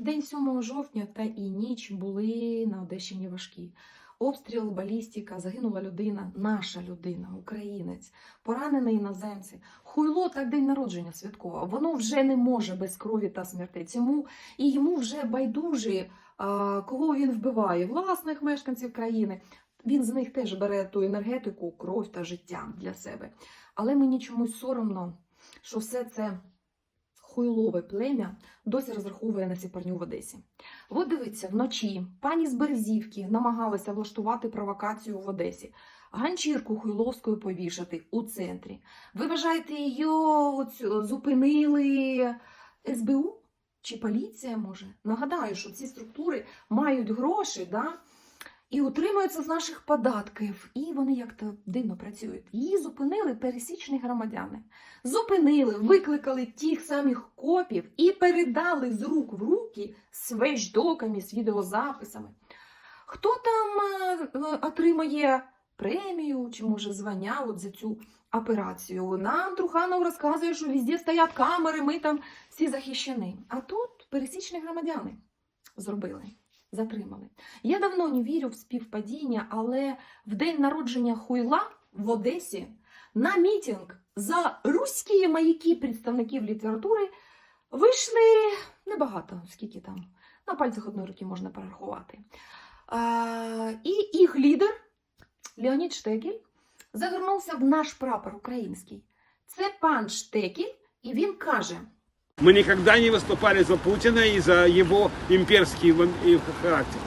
День 7 жовтня та і ніч були на Одещині важкі. Обстріл, балістика, загинула людина, наша людина, українець, поранений іноземці. Хуйло так день народження святкова. Воно вже не може без крові та смерти. Цьому і йому вже байдужі, кого він вбиває, власних мешканців країни. Він з них теж бере ту енергетику, кров та життя для себе. Але мені чомусь соромно, що все це хуйлове плем'я досі розраховує на сіпарню в Одесі. От дивіться, вночі пані з Березівки намагалася влаштувати провокацію в Одесі, ганчірку хуйловською повішати у центрі. Ви вважаєте, її зупинили СБУ чи поліція може? Нагадаю, що ці структури мають гроші, да? І утримуються з наших податків, і вони як-то дивно працюють. Її зупинили пересічні громадяни. Зупинили, викликали тих самих копів і передали з рук в руки з вещдоками, з відеозаписами. Хто там е, е, отримає премію чи може звання от за цю операцію? Нам Труханов розказує, що везде стоять камери, ми там всі захищені. А тут пересічні громадяни зробили, затримали. Я давно не вірю в співпадіння, але в день народження Хуйла в Одесі на мітинг за руські маяки представників літератури вийшли небагато, скільки там, на пальцях одної руки можна перерахувати. А, і їх лідер Леонід Штекель загорнувся в наш прапор український. Це пан Штекель, і він каже: Мы никогда не выступали за Путина и за его имперский характер.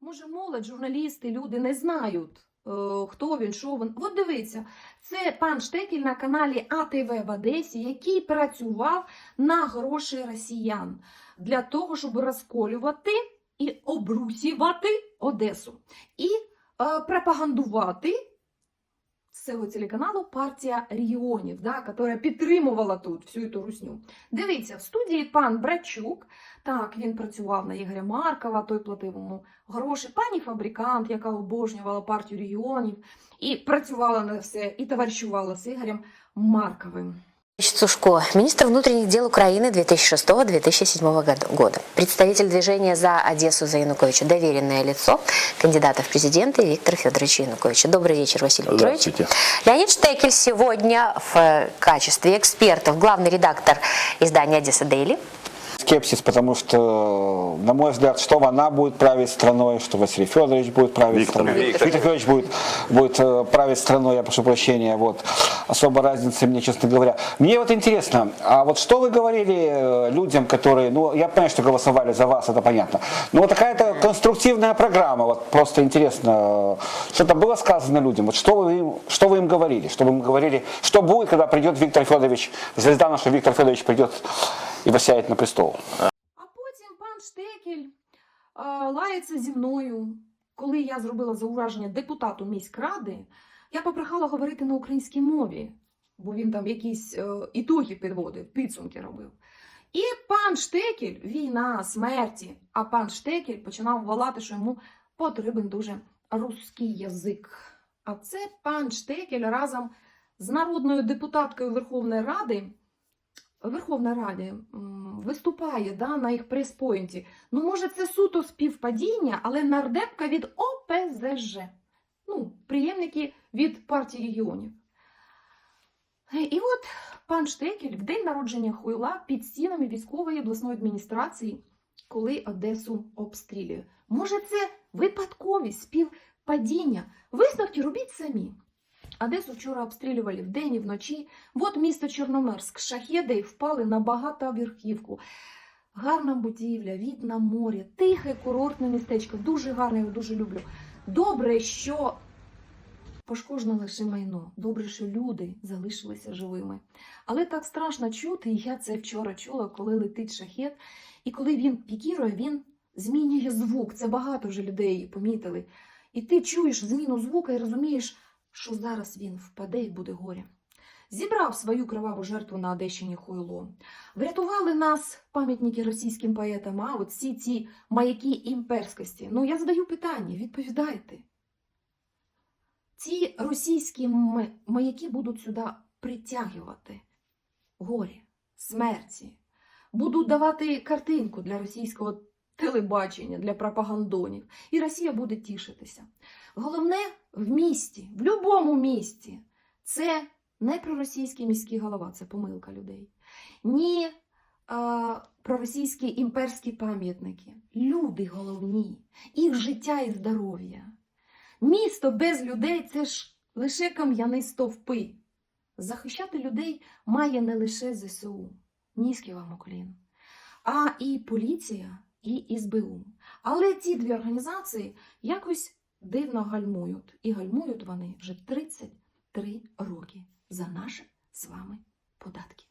Може, молодь, журналісти, люди не знають, е, хто він, що він. От дивіться, це пан Штекель на каналі АТВ в Одесі, який працював на гроші росіян для того, щоб розколювати і обрусювати Одесу. І е, пропагандувати з цього телеканалу партія регіонів, да, яка підтримувала тут всю цю русню. Дивіться, в студії пан Брачук, так, він працював на Ігоря Маркова, той платив йому гроші. Пані фабрикант, яка обожнювала партію регіонів і працювала на все, і товаришувала з Ігорем Марковим. Сушко, министр внутренних дел Украины 2006-2007 года-. Представитель движения «За Одессу за Януковича», доверенное лицо кандидата в президенты Виктора Федоровича Януковича. Добрый вечер, Василий Петрович. Леонид Штекель сегодня в качестве экспертов, главный редактор издания «Одесса Дейли». Скепсис, потому что, на мой взгляд, что она будет править страной, что Василий Федорович будет править Виктор. страной. Виктор. Виктор Федорович будет, будет э, править страной, я прошу прощения. Вот Особо разницы мне, честно говоря. Мне вот интересно, а вот что вы говорили э, людям, которые, ну, я понимаю, что голосовали за вас, это понятно. Но вот такая-то конструктивная программа, вот просто интересно, э, что-то было сказано людям, вот что вы, им, что вы им говорили, что вы им говорили, что будет, когда придет Виктор Федорович, звезда наша Виктор Федорович придет і восяють на престол. А потім пан Штекель а, лається зі мною. Коли я зробила зауваження депутату міськради, я попрохала говорити на українській мові, бо він там якісь е, ітоги підводив, підсумки робив. І пан Штекель, війна, смерті, а пан Штекель починав волати, що йому потрібен дуже русський язик. А це пан Штекель разом з народною депутаткою Верховної Ради Верховна Раді виступає да, на їх прес-пойнті. Ну, може, це суто співпадіння, але нардепка від ОПЗЖ. Ну, приємники від партії регіонів. Е, І от пан Штекель в день народження Хуйла під стінами військової обласної адміністрації, коли Одесу обстрілює. Може, це випадковість, співпадіння. Висновки робіть самі. Одесу вчора обстрілювали вдень і вночі. От місто Чорноморськ, шахеди впали на багатоверхівку. Гарна будівля, від на тихе курортне містечко. Дуже гарне, я дуже люблю. Добре, що пошкоджено лише майно. Добре, що люди залишилися живими. Але так страшно чути, і я це вчора чула, коли летить шахет, і коли він пікірує, він змінює звук. Це багато вже людей помітили. І ти чуєш зміну звука і розумієш, що зараз він впаде і буде горя. Зібрав свою кроваву жертву на Одещині Хуйло. Врятували нас пам'ятники російським поетам, а от всі ці маяки імперськості. Ну, я задаю питання, відповідайте. Ці російські маяки будуть сюди притягувати горі, смерті, будуть давати картинку для російського телебачення, для пропагандонів, і Росія буде тішитися. Головне в місті, в будь-якому місті, це не проросійський міський голова, це помилка людей. Ні а, проросійські імперські пам'ятники. Люди головні, їх життя і здоров'я. Місто без людей це ж лише кам'яні стовпи. Захищати людей має не лише ЗСУ, низький вам уклін, а і поліція, і СБУ. Але ці дві організації якось дивно гальмують. І гальмують вони вже 33 роки за наші з вами податки.